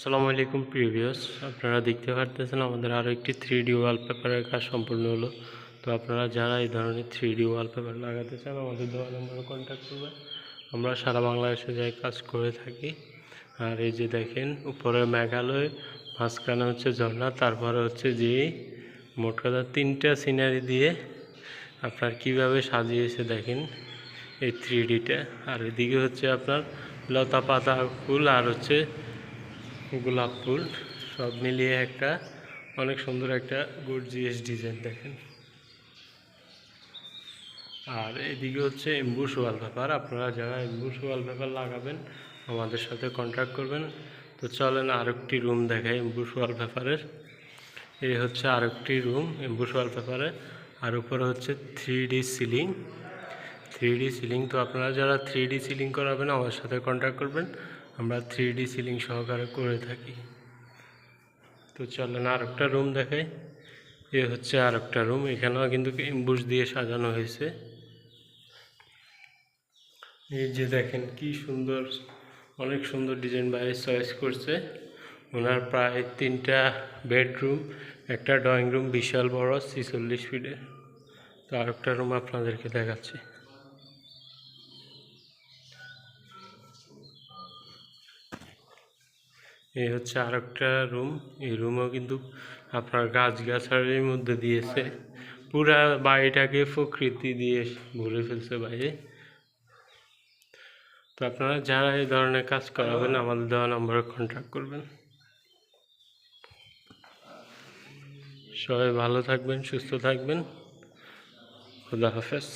আসসালামু আলাইকুম প্রিভিয়াস আপনারা দেখতে পারতেছেন আমাদের আরও একটি থ্রি ডি ওয়ালপেপারের কাজ সম্পূর্ণ হলো। তো আপনারা যারা এই ধরনের থ্রি ডি ওয়ালপেপার লাগাতে চান, আমাদের দেওয়া নম্বরে কন্ট্যাক্ট করবেন। আমরা সারা বাংলাদেশে যাই কাজ করে থাকি। আর এই যে দেখেন, উপরে মেঘালয়, মাঝখানে হচ্ছে ঝর্ণা, তারপরে হচ্ছে যে মোট কথা তিনটা সিনারি দিয়ে আপনার কীভাবে সাজিয়েছে দেখেন এই থ্রি ডিটা আর এদিকে হচ্ছে আপনার লতা পাতা ফুল আর হচ্ছে গোলাপ ফুল, সব মিলিয়ে একটা অনেক সুন্দর একটা গর্জিয়াস ডিজাইন দেখেন। আর এদিকে হচ্ছে এমবুশ ওয়ালপেপার, আপনারা যারা এমবুশ ওয়ালপেপার লাগাবেন, আমাদের সাথে কন্ট্যাক্ট করবেন। তো চলেন আরেকটি রুম দেখাই এমবুশ ওয়ালপেপারের। এই হচ্ছে আরেকটি রুম এমবুশ ওয়ালপেপারের আর উপরে হচ্ছে three D ceiling three D ceiling তো আপনারা যারা থ্রি ডি সিলিং করাবেন, আমার সাথে কন্ট্যাক্ট করবেন। আমরা থ্রি ডি সিলিং সহকারে করে থাকি। তো চলেন আর একটা রুম দেখাই। এ হচ্ছে আর একটা রুম এখানেও কিন্তু এমবুশ দিয়ে সাজানো হয়েছে। এই যে দেখেন কি সুন্দর, অনেক সুন্দর ডিজাইন বাইরে চয়েস করছে। ওনার প্রায় তিনটা বেডরুম একটা ড্রয়িং রুম বিশাল বড়, ছিচল্লিশ ফিটের তো আর একটা রুম আপনাদেরকে দেখাচ্ছি। এই হচ্ছে আর একটা রুম এই রুমও কিন্তু আপনার গাছ গাছালির মধ্যে দিয়েছে। পুরা বাড়িটাকে প্রকৃতি দিয়ে ভরে ফেলছে বাইরে। তো আপনারা যারা এই ধরনের কাজ করাবেন, আমাদের দেওয়া নম্বরে কন্ট্যাক্ট করবেন। সবাই ভালো থাকবেন, সুস্থ থাকবেন। খুদা হাফেজ।